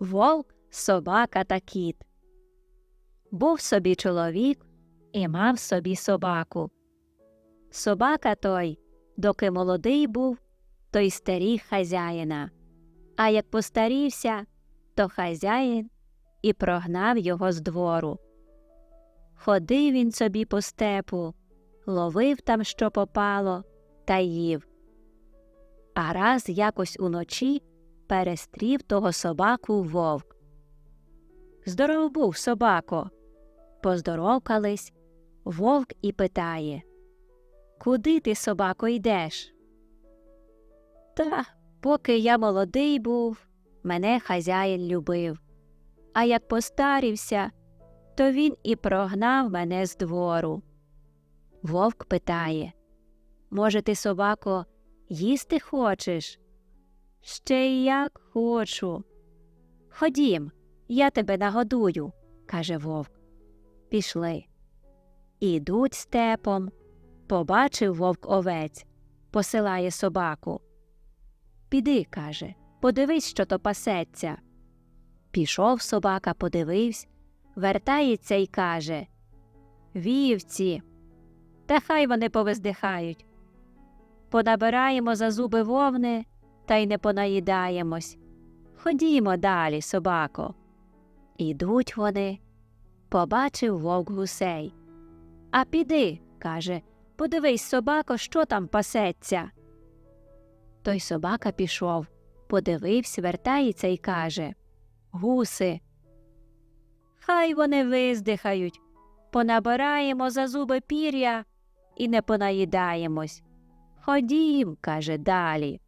Вовк, собака та кіт. Був собі чоловік і мав собі собаку. Собака той, доки молодий був, то й старіг хазяїна. А як постарівся, то хазяїн і прогнав його з двору. Ходив він собі по степу, ловив там, що попало, та їв. А раз якось уночі перестрів того собаку вовк. Здоров був, собако. Поздоровкались. Вовк і питає Куди ти, собако, йдеш? Та, поки я молодий був, мене хазяїн любив. А як постарівся, то він і прогнав мене з двору. Вовк питає Може, ти, собако, їсти хочеш? Ще й як хочу. Ходім, я тебе нагодую, каже вовк. Пішли. Ідуть степом. Побачив вовк овець, посилає собаку. Піди, каже, подивись, що то пасеться. Пішов собака, подивився, вертається і каже Вівці, та хай вони повиздихають. Понабираємо за зуби вовни та й не понаїдаємось. Ходімо далі, собако. Ідуть вони. Побачив вовк гусей. А піди, каже, подивись, собако, що там пасеться. Той собака пішов, подивився, вертається і каже Гуси. Хай вони виздихають, понабираємо за зуби пір'я і не понаїдаємось. Ходім, каже, далі.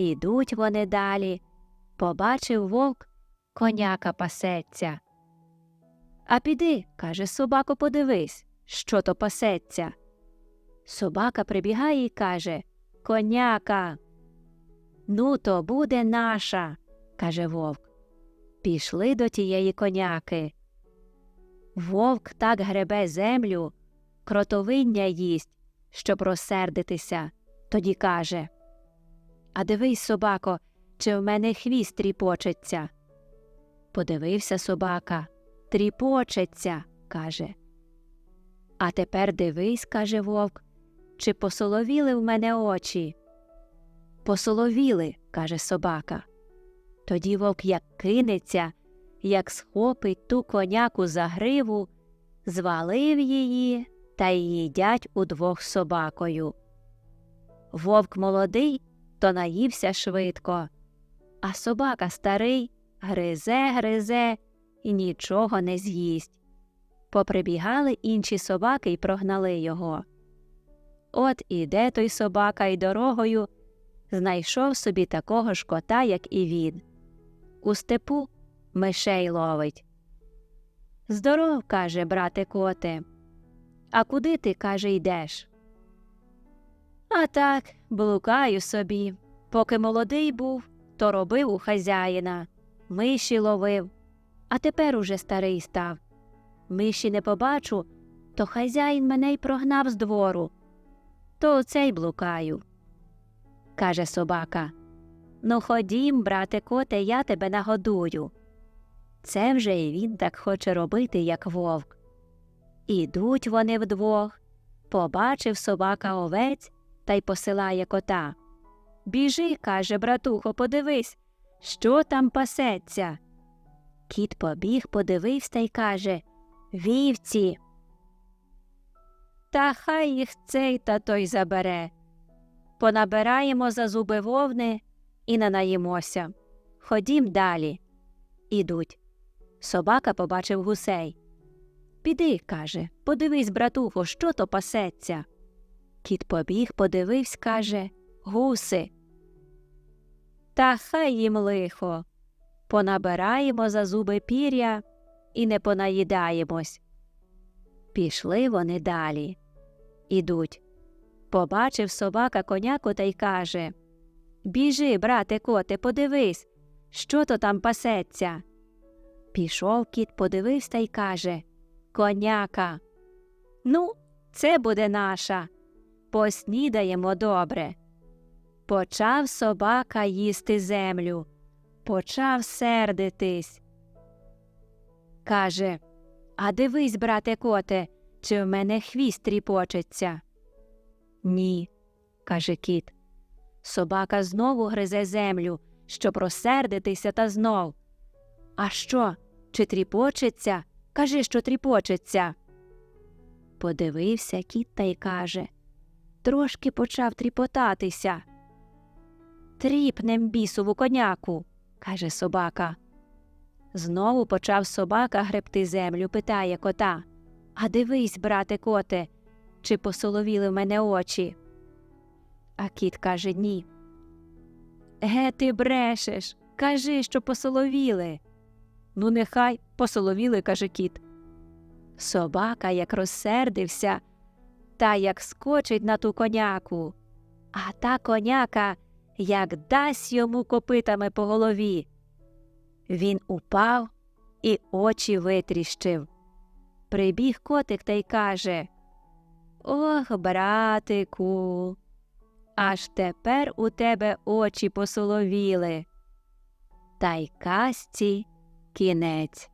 Ідуть вони далі. Побачив вовк, коняка пасеться. А піди, каже, собако, подивись, що то пасеться. Собака прибігає і каже Коняка. Ну, то буде наша, каже вовк. Пішли до тієї коняки. Вовк так гребе землю, кротовиння їсть, щоб розсердитися. Тоді каже А дивись, собако, чи в мене хвіст тріпочеться. Подивився собака. Тріпочеться, каже. А тепер дивись, каже вовк, чи посоловіли в мене очі? Посоловіли, каже собака. Тоді вовк як кинеться, як схопить ту коняку за гриву, звалив її та й їдять удвох собакою. Вовк молодий, то наївся швидко, а собака старий гризе, гризе і нічого не з'їсть. Поприбігали інші собаки й прогнали його. От іде той собака й дорогою знайшов собі такого ж кота, як і він. У степу мишей ловить. Здоров, каже, брате коте. А куди ти, каже, йдеш? А так, блукаю собі. Поки молодий був, то робив у хазяїна, миші ловив, а тепер уже старий став. Миші не побачу, то хазяїн мене й прогнав з двору. То оце й блукаю. Каже собака. Ну, ходім, брате коте, я тебе нагодую. Це вже і він так хоче робити, як вовк. Ідуть вони вдвох. Побачив собака овець та й посилає кота. Біжи, каже, братухо, подивись, що там пасеться. Кіт побіг, подивився та й каже Вівці. Та хай їх цей та той забере. Понабираємо за зуби вовни і нанаїмося. Ходім далі. Ідуть. Собака побачив гусей. Піди, каже, подивись, братухо, що то пасеться. Кіт побіг, подивився, каже Гуси. Та хай їм лихо. Понабираємо за зуби пір'я і не понаїдаємось. Пішли вони далі. Ідуть. Побачив собака коняку та й каже Біжи, брате коте, подивись, що то там пасеться. Пішов кіт, подивився та й каже Коняка. Ну, це буде наша. Поснідаємо добре. Почав собака їсти землю, почав сердитись. Каже А дивись, брате коте, чи в мене хвіст тріпочеться. Ні, каже кіт. Собака знову гризе землю, щоб розсердитися та знов. А що, чи тріпочеться? Кажи, що тріпочеться. Подивився кіт та й каже Трошки почав тріпотатися. Тріпнем бісову коняку, каже собака. Знову почав собака гребти землю, питає кота А дивись, брате коте, чи посоловіли в мене очі. А кіт каже ні. Ге, ти брешеш, кажи, що посоловіли. Ну, нехай посоловіли, каже кіт. Собака як розсердився, та як скочить на ту коняку, а та коняка як дасть йому копитами по голові. Він упав і очі витріщив. Прибіг котик та й каже Ох, братику, аж тепер у тебе очі посоловіли. Та й казці кінець.